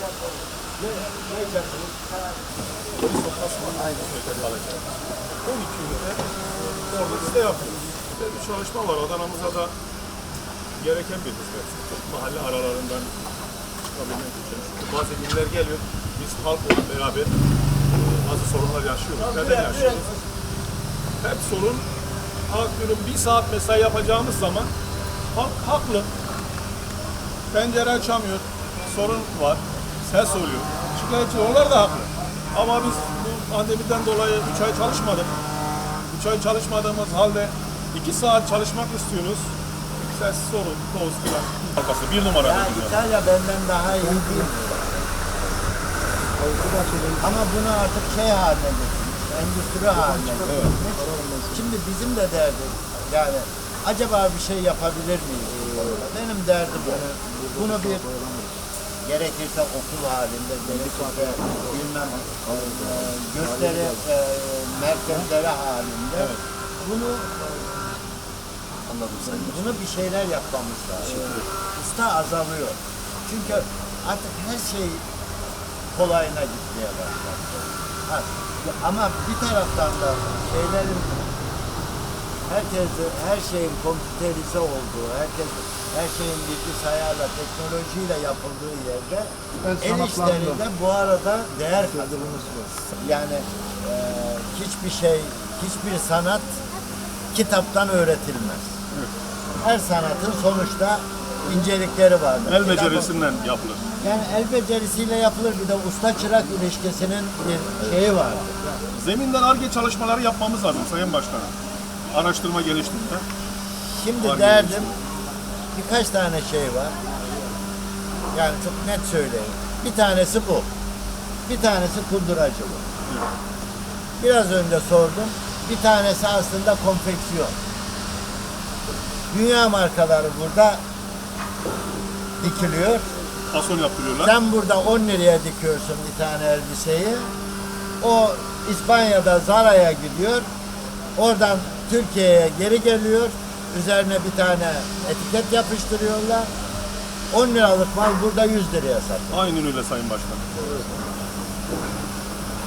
Ne, ne yiyeceksiniz? Polis noktası var. Aynen. Öteki alacak. 12 ünite orada biz de yapıyoruz. Bir çalışma var. Adana'mıza da gereken bir hizmet. Mahalle aralarından çıkabilmek için. Bazı günler geliyor. Biz halkla beraber e, bazı sorunlar yaşıyoruz. Neden yaşıyoruz? Hep sorun halk diyorum bir saat mesai yapacağımız zaman halk haklı. Pencere açamıyor. Sorun var. Ses oluyor. Şikayetçi onlar da haklı. Ama biz bu pandemiden dolayı 3 ay çalışmadık. 3 ay çalışmadığımız halde 2 saat çalışmak istiyoruz. Ses, sorun, toz filan. Arkası bir numara. Ya. İtalya benden daha iyi değil. Ama bunu artık şey haline getirmiş, endüstri haline getirmiş. Şimdi bizim de derdim yani acaba bir şey yapabilir miyiz? Benim derdim bu. Bunu bir gerekirse okul halinde, gerekirse bilmem e, gösteri e, merkezleri halinde bunu Anladım Bunu bir şeyler yapmamız lazım. Usta azalıyor. Çünkü artık her şey kolayına gitmeye başladı. Ha, ama bir taraftan da şeylerin herkes her şeyin kompüterize olduğu, herkes her şeyin bilgisayarla, teknolojiyle yapıldığı yerde el işleri de bu arada değer kazanıyor. Yani e, hiçbir şey, hiçbir sanat kitaptan öğretilmez. Her sanatın sonuçta incelikleri vardır. El becerisinden yapılır. yani el becerisiyle yapılır bir de usta çırak ilişkisinin bir şeyi var. Zeminden ARGE çalışmaları yapmamız lazım Sayın Başkanım. Araştırma geliştirme. Şimdi Var derdim birkaç tane şey var. Yani çok net söyleyeyim. Bir tanesi bu. Bir tanesi kunduracılık. Biraz önce sordum. Bir tanesi aslında konfeksiyon. Dünya markaları burada dikiliyor. Fason yaptırıyorlar. Sen burada 10 liraya dikiyorsun bir tane elbiseyi. O İspanya'da Zara'ya gidiyor. Oradan Türkiye'ye geri geliyor. Üzerine bir tane etiket yapıştırıyorlar. 10 liralık mal burada 100 liraya satıyor. Aynen öyle Sayın Başkanım.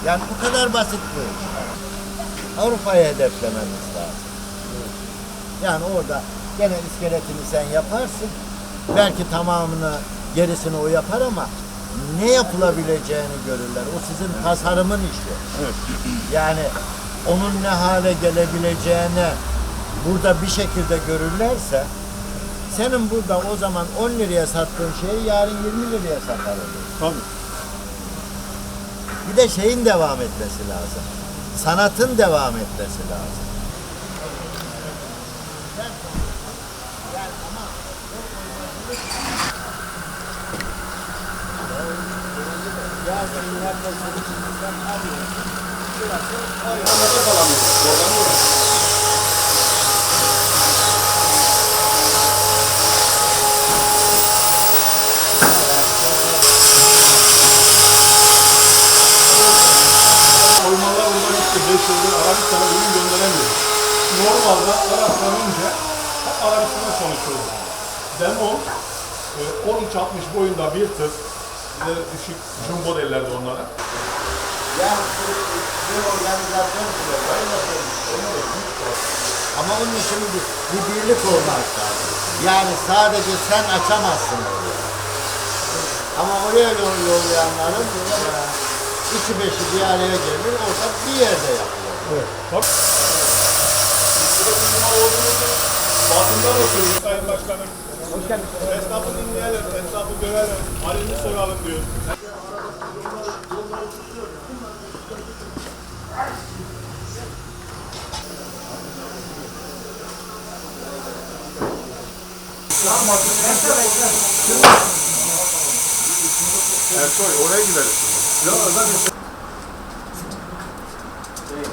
Yani bu kadar basit bu iş. Avrupa'yı hedeflememiz lazım. Yani orada gene iskeletini sen yaparsın. Belki tamamını gerisini o yapar ama ne yapılabileceğini görürler. O sizin tasarımın işi. Evet. Yani onun ne hale gelebileceğini burada bir şekilde görürlerse senin burada o zaman 10 liraya sattığın şeyi yarın 20 liraya satar olur. Tabii. Bir de şeyin devam etmesi lazım. Sanatın devam etmesi lazım. Almanlar bundan işte 5 yıldır Arabistan'a ürün gönderemiyor. Normalde Arap'tan önce Arabistan'a çalışıyoruz. Demon e, 13-60 boyunda bir tır. Düşük jumbo derlerdi onlara. Yani bir organizasyon bile Ama onun için bir, bir birlik olmak lazım. Yani sadece sen açamazsın orayı. Ama oraya yol yollayanların e, üçü beşi bir araya gelir, orada bir yerde yapılır. Evet. Bak. Sayın Başkanım. Hoş geldiniz. Esnafı dinleyelim, esnafı görelim, halini soralım diyor. Ersoy oraya gideriz. Ya, ben... Şey,